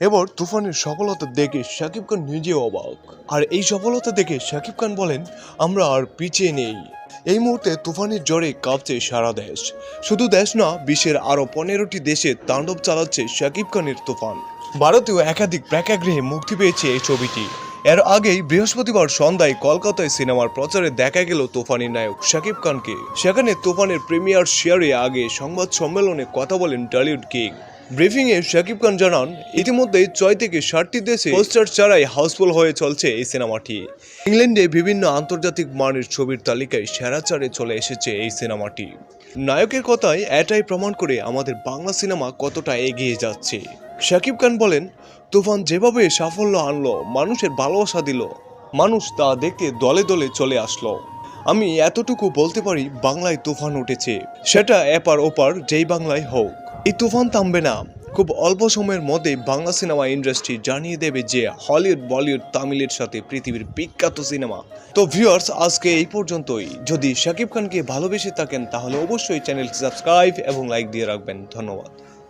এবার তুফানের সফলতা দেখে শাকিব খান নিজেও অবাক। আর এই সফলতা দেখে শাকিব খান বলেন, আমরা আর পিছিয়ে নেই। এই মুহূর্তে তুফানের জ্বরে কাঁপছে সারা দেশ। শুধু দেশ না, বিশ্বের আরও পনেরোটি দেশে তাণ্ডব চালাচ্ছে শাকিব খানের তুফান। ভারতেও একাধিক প্রেক্ষাগৃহে মুক্তি পেয়েছে এই ছবিটি। এর আগেই বৃহস্পতিবার সন্ধ্যায় কলকাতায় সিনেমার প্রচারে দেখা গেল তুফানের নায়ক শাকিব খানকে। সেখানে তুফানের প্রিমিয়ার শেয়ারে আগে সংবাদ সম্মেলনে কথা বলেন টলিউড কিং। ব্রিফিং এ শাকিব খান জানান, ইতিমধ্যে ছয় থেকে ষাটটি দেশে পোস্টার ছাড়াই হাউসফুল হয়ে চলছে এই সিনেমাটি। ইংল্যান্ডে বিভিন্ন আন্তর্জাতিক মানের ছবির তালিকায় সেরা চারে চলে এসেছে এই সিনেমাটি। নায়কের কথায় এটাই প্রমাণ করে আমাদের বাংলা সিনেমা কতটা এগিয়ে যাচ্ছে। শাকিব খান বলেন, তুফান যেভাবে সাফল্য আনলো, মানুষের ভালোবাসা দিল, মানুষ তা দেখতে দলে দলে চলে আসলো। আমি এতটুকু বলতে পারি, বাংলায় তুফান উঠেছে। সেটা এপার ওপার, যেই বাংলায় হোক। এই তুফান থামবে না। খুব অল্প সময়ের মধ্যে বাংলা সিনেমা ইন্ডাস্ট্রি জানিয়ে দেবে যে হলিউড, বলিউড, তামিলের সাথে পৃথিবীর বিখ্যাত সিনেমা। তো ভিউয়ার্স, আজকে এই পর্যন্তই। যদি শাকিব খানকে ভালোবেসে থাকেন, তাহলে অবশ্যই চ্যানেল সাবস্ক্রাইব এবং লাইক দিয়ে রাখবেন। ধন্যবাদ।